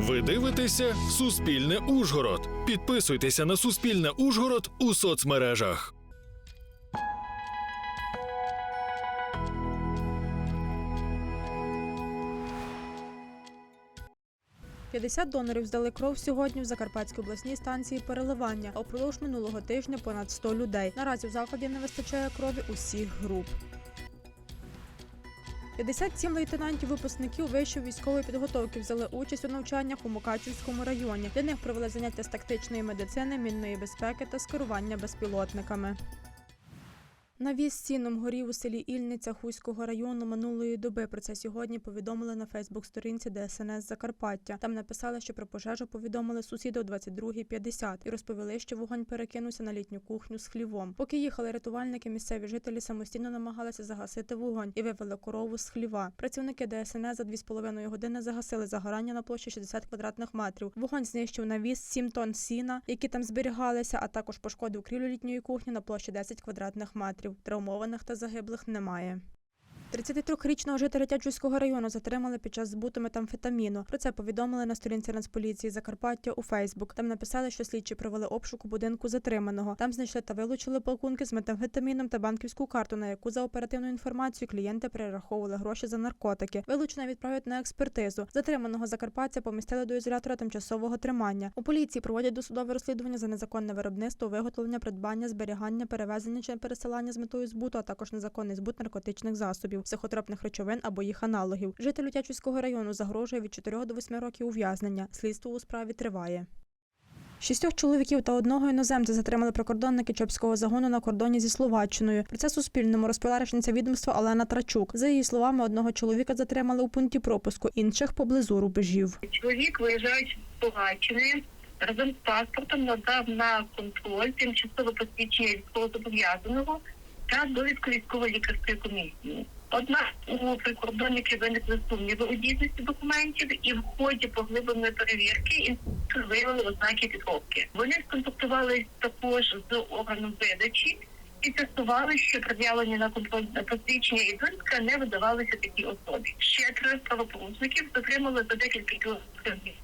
Ви дивитеся Суспільне Ужгород. Підписуйтеся на Суспільне Ужгород у соцмережах. – 50 донорів здали кров сьогодні в Закарпатській обласній станції переливання. А Упродовж минулого тижня понад 100 людей. Наразі в закладі не вистачає крові усіх груп. 57 лейтенантів випускників вищої військової підготовки взяли участь у навчаннях у Мукачівському районі. Для них провели заняття з тактичної медицини, мінної безпеки та з керування безпілотниками. Навіс сіном горів у селі Ільниця Хуського району минулої доби. Про це сьогодні повідомили на Фейсбук-сторінці ДСНС Закарпаття. Там написали, що про пожежу повідомили сусіди о 22.50 і розповіли, що вогонь перекинувся на літню кухню з хлівом. Поки їхали рятувальники, місцеві жителі самостійно намагалися загасити вогонь і вивели корову з хліва. Працівники ДСНС за 2,5 години загасили загорання на площі 60 квадратних метрів. Вогонь знищив навіс 7 тонн сіна, які там зберігалися, а також пошкодив крівлю літньої кухні на площі 10 квадратних метрів. Травмованих та загиблих немає. 33-річного жителя Тячівського району затримали під час збуту метамфетаміну. Про це повідомили на сторінці Нацполіції Закарпаття у Фейсбук. Там написали, що слідчі провели обшук у будинку затриманого. Там знайшли та вилучили пакунки з метамфетаміном та банківську карту, на яку за оперативною інформацією клієнти перераховували гроші за наркотики. Вилучено відправлять на експертизу. Затриманого закарпатця помістили до ізолятора тимчасового тримання. У поліції проводять досудове розслідування за незаконне виробництво, виготовлення, придбання, зберігання, перевезення чи пересилання з метою збуту, а також незаконний збут наркотичних засобів, психотропних речовин або їх аналогів. Жителю Тячівського району загрожує від 4 до 8 років ув'язнення. Слідство у справі триває. Шістьох чоловіків та одного іноземця затримали прикордонники Чопського загону на кордоні зі Словаччиною. Про це Суспільному розповіла речниця відомства Олена Трачук. За її словами, одного чоловіка затримали у пункті пропуску, інших поблизу рубежів. Чоловік виїжджаючи з Словаччини разом з паспортом надав на контроль тимчасове посвідчення військовозобов'язаного та довідку військово-лікарської комісії. Однак у прикордонників виникли сумніви у дійсності документів, і в ході поглибленої перевірки виявили ознаки підробки. Вони сконтактували також з органом видачі і тестували, що пред'явлені на контроль посвідчення і довідка не видавалися такій особі. Ще троє правопорушників затримали за декілька кілометрів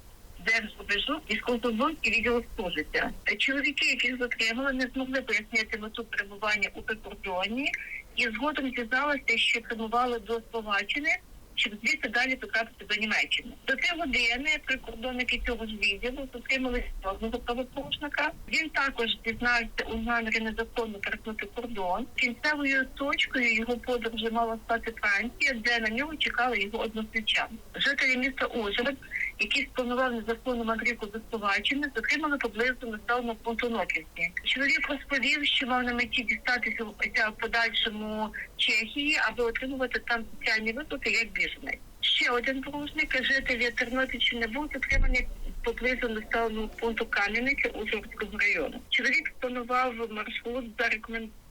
держрубежу військовослужбовців відділу служиться. Чоловіки, яких затримали, не змогли пояснити мету перебування у прикордоні і згодом дізналися, що прямували до Словаччини, щоб звідси далі потрапити до Німеччини. До три години прикордонники цього ж відділу затримали одного правопорушника. Він також дізнався у намірі незаконно перетнути кордон. Кінцевою точкою його подорожі мала стати Франція, де на нього чекали його односельчани. Жителі міста Ужгород, які спланували незаконну мандрівку до Словаччини, затримали поблизу населеного пункту Ноківці. Чоловік розповів, що мав на меті дістатися в подальшому Чехії, аби отримувати там соціальні виплати як біженець. Ще один порушник, житель Тернопільщини, був затриманий поблизу населеного пункту Кам'яники Ужгородського району. Чоловік спланував маршрут за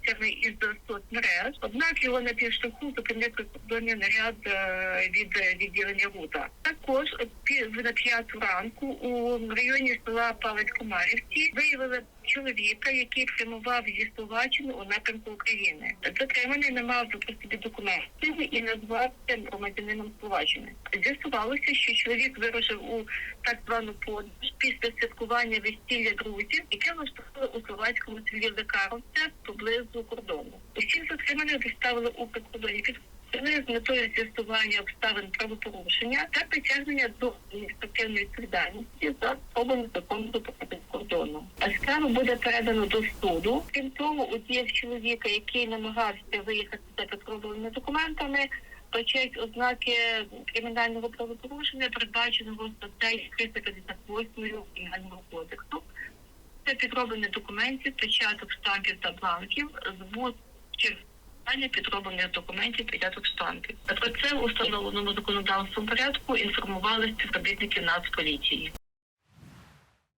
рекомендаціями із соцмереж, однак його на півшляху зупинив прикордонний наряд е, від е, відділення ВУДА. Також на п'яту ранку у районі села Палець-Комарівці виявили чоловіка, який прямував зі Словаччини у напрямку України. Затриманий не мав собі документів і назвався громадянином Словаччини. З'ясувалося, що чоловік вирушив у так звану подорож після святкування весілля друзів, яке влаштували у словацькому селі Лекаровце поблизу кордону. Усіх затриманих доставили у прикордонні під з метою з'ясування обставин правопорушення та притягнення до адміністративної відповідальності за спробу незаконного потрапити кордону. А справа буде передано до суду. Крім того, у діях чоловіка, який намагався виїхати за підробленими документами, почать ознаки кримінального правопорушення, передбаченого статтею 358 кримінального кодексу. Це підроблення документів, печаток штампів та бланків, збут чи підроблених документів печаток штампів. Про це в установленому законодавством порядку інформували співробітники Нацполіції.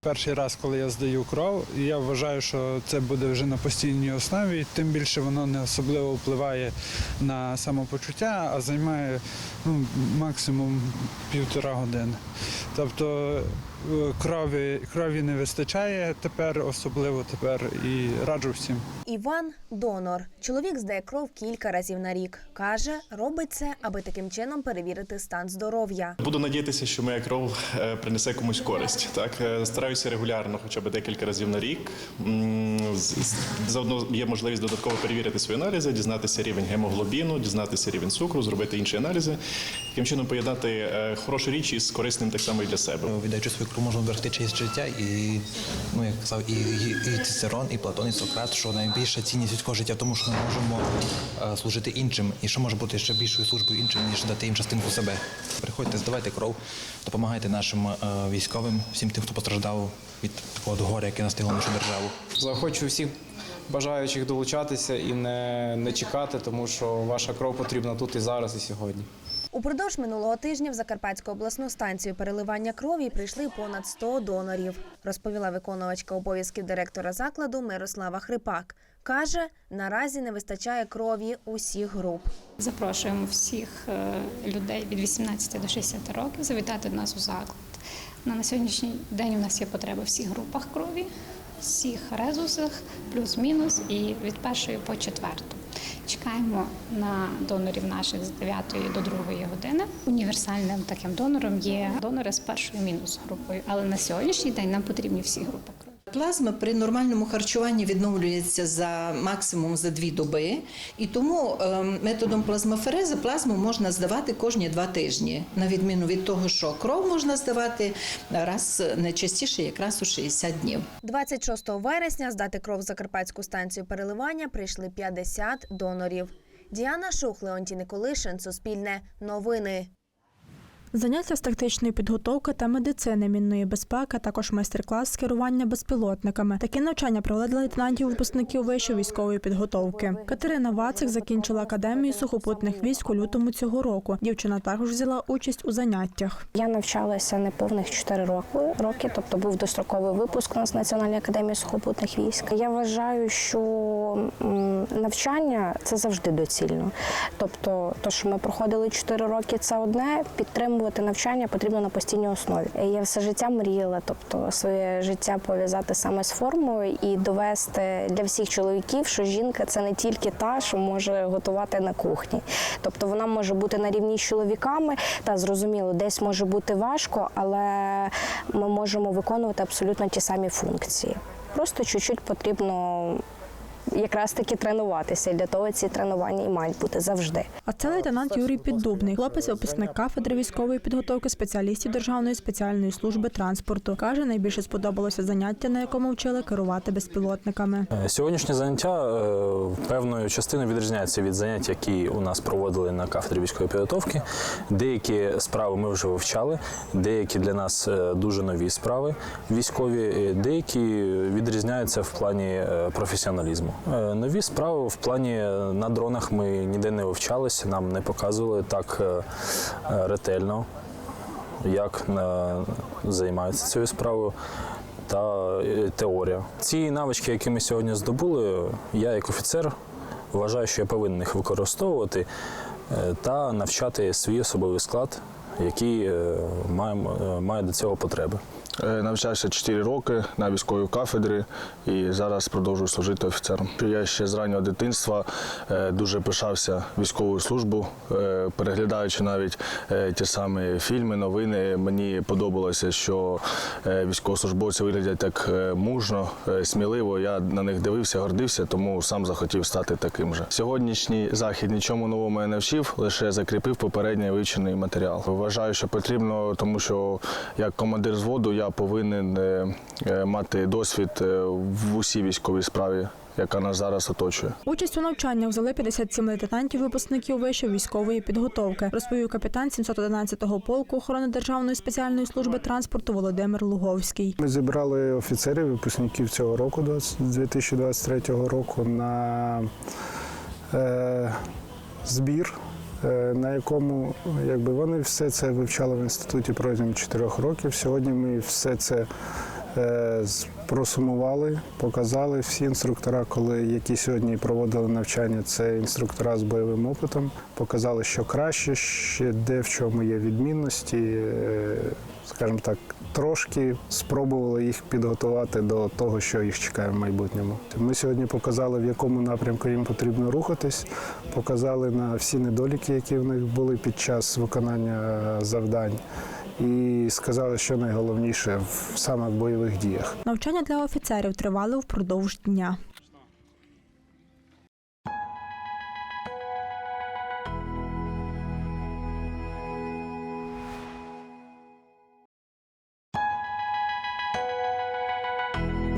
Перший раз, коли я здаю кров, я вважаю, що це буде вже на постійній основі. Тим більше воно не особливо впливає на самопочуття, а займає ну, максимум півтора години. Тобто крові, крові не вистачає тепер, особливо тепер, і раджу всім. Іван донор. Чоловік здає кров кілька разів на рік. Каже, робить це, аби таким чином перевірити стан здоров'я. Буду надіятися, що моя кров е, принесе комусь користь. Так Е, стараюся регулярно, хоча б декілька разів на рік. Заодно є можливість додатково перевірити свої аналізи, дізнатися рівень гемоглобіну, дізнатися рівень цукру, зробити інші аналізи. Таким чином поєднати е, хорошу річ із корисним так само і для себе. Віддаючи свою кров, можна вберегти чиєсь життя, і ну як казав, і, і, і Цицерон, і Платон, і Сократ, що найбільша цінність людського життя тому, що ми можемо е, служити іншим, і що може бути ще більшою службою іншим, ніж дати їм частинку себе. Приходьте, здавайте кров, допомагайте нашим е, військовим, всім тим, хто постраждав від такого горя, яке настигло нашу державу. Захочу всіх бажаючих долучатися і не, не чекати, тому що ваша кров потрібна тут і зараз, і сьогодні. Упродовж минулого тижня в Закарпатську обласну станцію переливання крові прийшли понад 100 донорів, розповіла виконувачка обов'язків директора закладу Мирослава Хрипак. Каже, наразі не вистачає крові усіх груп. Запрошуємо всіх е, людей від 18 до 60 років завітати до нас у заклад. На на сьогоднішній день у нас є потреба в всіх групах крові, всіх резусах, плюс-мінус, і від першої по четверту. Чекаємо на донорів наших з 9 до 2 години. Універсальним таким донором є донори з першою мінус групою, але на сьогоднішній день нам потрібні всі групи. Плазма при нормальному харчуванні відновлюється за максимум за дві доби, і тому ем, методом плазмоферези плазму можна здавати кожні два тижні, на відміну від того, що кров можна здавати раз не частіше, якраз у 60 днів. 26 вересня здати кров в Закарпатську станцію переливання прийшли 50 донорів. Діана Шух, Леонтій Николишин, Суспільне, Новини. Заняття з тактичної підготовки та медицини мінної безпеки, також майстер-клас з керування безпілотниками. Такі навчання провели для лейтенантів випускників вищої військової підготовки. Катерина Вацик закінчила академію сухопутних військ у лютому цього року. Дівчина також взяла участь у заняттях. Я навчалася неповних 4 роки, роки, тобто був достроковий випуск у нас Національної академії сухопутних військ. Я вважаю, що навчання це завжди доцільно. Тобто, то, що ми проходили 4 роки, це одне. Підтримувати навчання потрібно на постійній основі. Я все життя мріяла, тобто своє життя пов'язати саме з формою і довести для всіх чоловіків, що жінка це не тільки та, що може готувати на кухні. Тобто вона може бути на рівні з чоловіками, та зрозуміло, десь може бути важко, але ми можемо виконувати абсолютно ті самі функції. Просто чуть-чуть потрібно якраз таки тренуватися. І для того ці тренування і мають бути завжди. А це лейтенант Юрій Піддубний, хлопець, випускник кафедри військової підготовки спеціалістів Державної спеціальної служби транспорту. Каже, найбільше сподобалося заняття, на якому вчили керувати безпілотниками. Е, Сьогоднішнє заняття е, певною частиною відрізняється від занять, які у нас проводили на кафедрі військової підготовки. Деякі справи ми вже вивчали, деякі для нас е, дуже нові справи військові, деякі відрізняються в плані професіоналізму. Е, Нові справи в плані е, на дронах ми ніде не вивчалися, нам не показували так е, ретельно, як займаються цією справою та теорія. Ці навички, які ми сьогодні здобули, я як офіцер вважаю, що я повинен їх використовувати та навчати свій особовий склад, який має, має до цього потреби. Е, Навчався 4 роки на військовій кафедрі і зараз продовжую служити офіцером. Я ще з раннього дитинства е, дуже пишався військовою службою, е, переглядаючи навіть ті самі фільми, новини. Мені подобалося, що військовослужбовці виглядять так мужно, сміливо. Я на них дивився, гордився, тому сам захотів стати таким же. Сьогоднішній захід нічому новому я не вчив, лише закріпив попередньо вивчений матеріал. Вважаю, що потрібно, тому що як командир зводу я повинен е, е, мати досвід е, в усій військовій справі, яка нас зараз оточує. Участь у навчаннях взяли 57 лейтенантів випускників вищої військової підготовки, розповів капітан 711-го полку охорони Державної спеціальної служби транспорту Володимир Луговський. Ми зібрали офіцерів, випускників цього року, 2023 року, на е, збір, на якому якби, вони все це вивчали в інституті протягом чотирьох років. Сьогодні ми все це е, просумували, показали всі інструктора, коли які сьогодні проводили навчання. Це інструктора з бойовим опитом. Показали, що краще, ще де в чому є відмінності. е, Скажімо так, трошки спробували їх підготувати до того, що їх чекає в майбутньому. Ми сьогодні показали, в якому напрямку їм потрібно рухатись, показали на всі недоліки, які в них були під час виконання завдань, і сказали, що найголовніше в саме в бойових діях. Навчання для офіцерів тривали впродовж дня.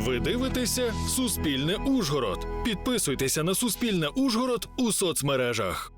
Ви дивитеся Суспільне Ужгород. Підписуйтеся на Суспільне Ужгород у соцмережах.